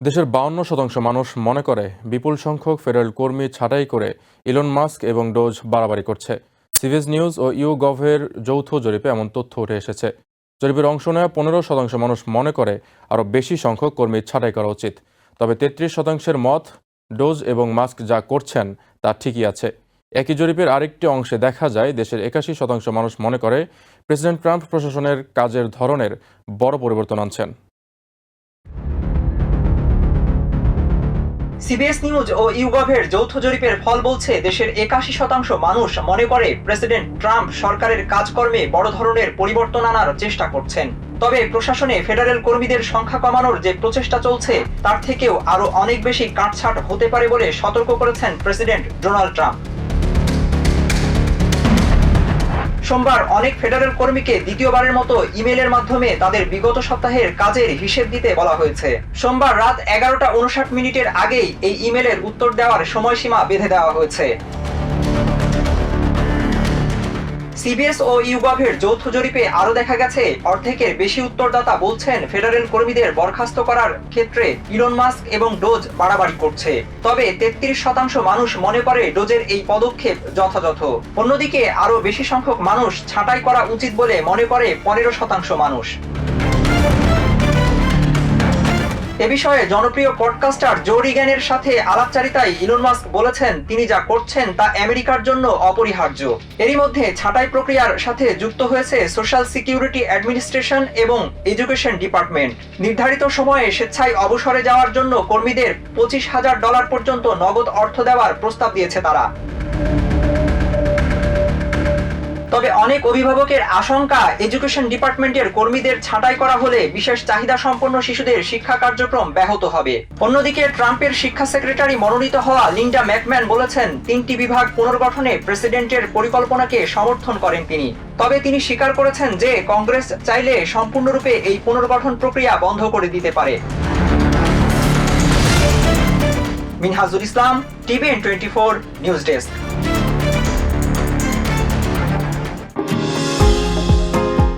দেশের বাউন্ন শতাংশ মানুষ মনে করে বিপুল সংখ্যক ফেডারেল কর্মী ছাঁটাই করে ইলন মাস্ক এবং ডোজ বাড়াবাড়ি করছে। সিভিজ নিউজ ও ইউ গভের যৌথ জরিপে এমন তথ্য উঠে এসেছে। জরিপের অংশ নেওয়া পনেরো শতাংশ মানুষ মনে করে আরও বেশি সংখ্যক কর্মী ছাঁটাই করা উচিত। তবে তেত্রিশ শতাংশের মত ডোজ এবং মাস্ক যা করছেন তা ঠিকই আছে। একই জরিপের আরেকটি অংশে দেখা যায়, দেশের একাশি শতাংশ মানুষ মনে করে প্রেসিডেন্ট ট্রাম্প প্রশাসনের কাজের ধরনের বড় পরিবর্তন আনছেন। সিবিএস নিউজ ও ইউগভের যৌথ জরিপের ফল বলছে, দেশের একাশি শতাংশ মানুষ মনে করে প্রেসিডেন্ট ট্রাম্প সরকারের কাজকর্মে বড় ধরনের পরিবর্তন আনার চেষ্টা করছেন। তবে প্রশাসনে ফেডারেল কর্মীদের সংখ্যা কমানোর যে প্রচেষ্টা চলছে, তার থেকেও আরও অনেক বেশি কাটছাট হতে পারে বলে সতর্ক করেছেন প্রেসিডেন্ট ডোনাল্ড ট্রাম্প। সোমবার অনেক ফেডারেল কর্মীকে দ্বিতীয়বারের মতো ইমেলের মাধ্যমে তাদের বিগত সপ্তাহের কাজের হিসেব দিতে বলা হয়েছে। সোমবার রাত এগারোটা উনষাট মিনিটের আগেই এই ইমেলের উত্তর দেওয়ার সময়সীমা বেঁধে দেওয়া হয়েছে। সিবিএস ও ইউগভের যৌথ জরিপে আরও দেখা গেছে, অর্ধেকের বেশি উত্তরদাতা বলছেন ফেডারেল কর্মীদের বরখাস্ত করার ক্ষেত্রে ইলন মাস্ক এবং ডোজ বাড়াবাড়ি করছে। তবে তেত্রিশ শতাংশ মানুষ মনে করে ডোজের এই পদক্ষেপ যথাযথ। অন্যদিকে আরও বেশি সংখ্যক মানুষ ছাঁটাই করা উচিত বলে মনে করে পনেরো শতাংশ মানুষ। এ বিষয়ে জনপ্রিয় পডকাস্টার জো রিগ্যানের সাথে আলাপচারিতায় ইলন মাস্ক বলেছেন, তিনি যা করছেন তা আমেরিকার জন্য অপরিহার্য। এরই মধ্যে ছাঁটাই প্রক্রিয়ার সাথে যুক্ত হয়েছে সোশ্যাল সিকিউরিটি অ্যাডমিনিস্ট্রেশন এবং এডুকেশন ডিপার্টমেন্ট নির্ধারিত সময়ে স্বেচ্ছায় অবসরে যাওয়ার জন্য কর্মীদের পঁচিশ হাজার ডলার পর্যন্ত নগদ অর্থ দেওয়ার প্রস্তাব দিয়েছে তারা। তবে অনেক অভিভাবকের আশঙ্কা, এডুকেশন ডিপার্টমেন্টের কর্মীদের ছাঁটাই করা হলে বিশেষ চাহিদা সম্পন্ন শিশুদের শিক্ষা কার্যক্রম ব্যাহত হবে। অন্যদিকে ট্রাম্পের শিক্ষা সেক্রেটারি মনোনীত হওয়া লিন্ডা ম্যাকম্যান বলেছেন, তিনটি বিভাগ পুনর্গঠনে প্রেসিডেন্টের পরিকল্পনাকে সমর্থন করেন তিনি। তবে তিনি স্বীকার করেছেন যে, কংগ্রেস চাইলে সম্পূর্ণরূপে এই পুনর্গঠন প্রক্রিয়া বন্ধ করে দিতে পারে। Minhajul Islam, TVN twenty four news desk.